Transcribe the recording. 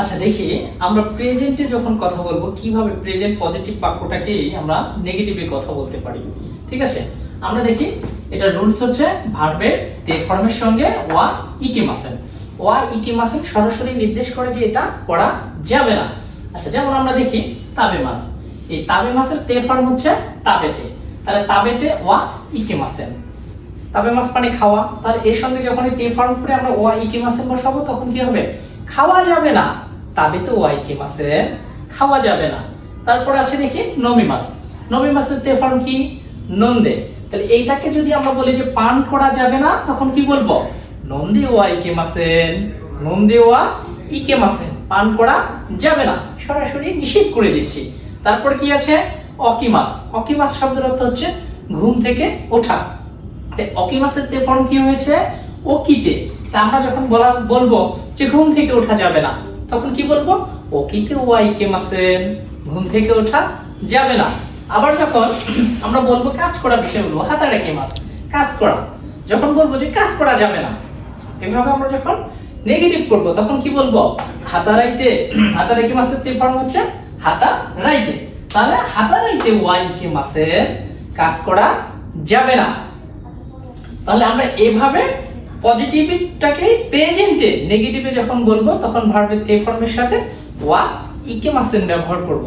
আচ্ছা দেখি। আমরা প্রেজেন্টে যখন কথা বলব, কীভাবে প্রেজেন্ট পজিটিভ বাক্যটাকে আমরা নেগেটিভে কথা বলতে পারি? ঠিক আছে? আমরা দেখি, এটা রুলস হচ্ছে ভার্বের তে ফর্মের সঙ্গে ওয়া ইকিমাসেন ওয়া ইকিমাসেন সরাসরি নির্দেশ করে যে এটা করা যাবে না। আচ্ছা যেমন আমরা দেখি, তাবে মাস এই তাবে মাসের তে ফর্ম হচ্ছে তাবেতে। তাহলে তাবেতে ওয়া ইকিমাসেন তাবে মাছ মানে খাওয়া। তাহলে এর সঙ্গে যখন তে ফর্ম করে আমরা ওয়া ইকি মাসের বসাবো, তখন কি হবে? খাওয়া যাবে না। তাবে তো ওয়া ইকি মাসের খাওয়া যাবে না। তারপর আছে দেখি নমি মাছ। নমি মাসের তে ফর্ম কি? নন্দে। তাহলে এইটাকে যদি আমরা বলি যে পান করা যাবে না, তখন কি বলব? নন্দে ওয়া ইকে মাসেন নন্দে ওয়া ইকে মাসেন পান করা যাবে না। সরাসরি নিষেধ করে দিচ্ছি। তারপর কি আছে? অকিমাস অকিমাস শব্দের অর্থ হচ্ছে ঘুম থেকে ওঠা। অকিমাসের তে ফর্ম কি হয়েছে? ওকিতে তা আমরা যখন বলা, বলব যে ঘুম থেকে ওঠা যাবে না তখন কি বলব? ওকিতে ওয়াইকে মাসেন ঘুম থেকে ওঠা যাবে না। আবার যখন আমরা বলব কাজ করা বিষয় বলব হাতারে কে মাস কাজ করা। যখন বলব যে কাজ করা যাবে না, এভাবে আমরা যখন নেগেটিভ করব, তখন কি বলব? হাতারাইতে হাতারাইকে মাসের তে ফর্ম হচ্ছে হাতা রাইতে তাহলে হাতারাইতে ওয়াইকে মাসের কাজ করা যাবে না। তাহলে আমরা এভাবে পজিটিভটাকে প্রেজেন্টে নেগেটিভে যখন বলব, তখন ভার্বের তে ফর্মের সাথে ওয়া ইকে মাসেন ব্যবহার করব।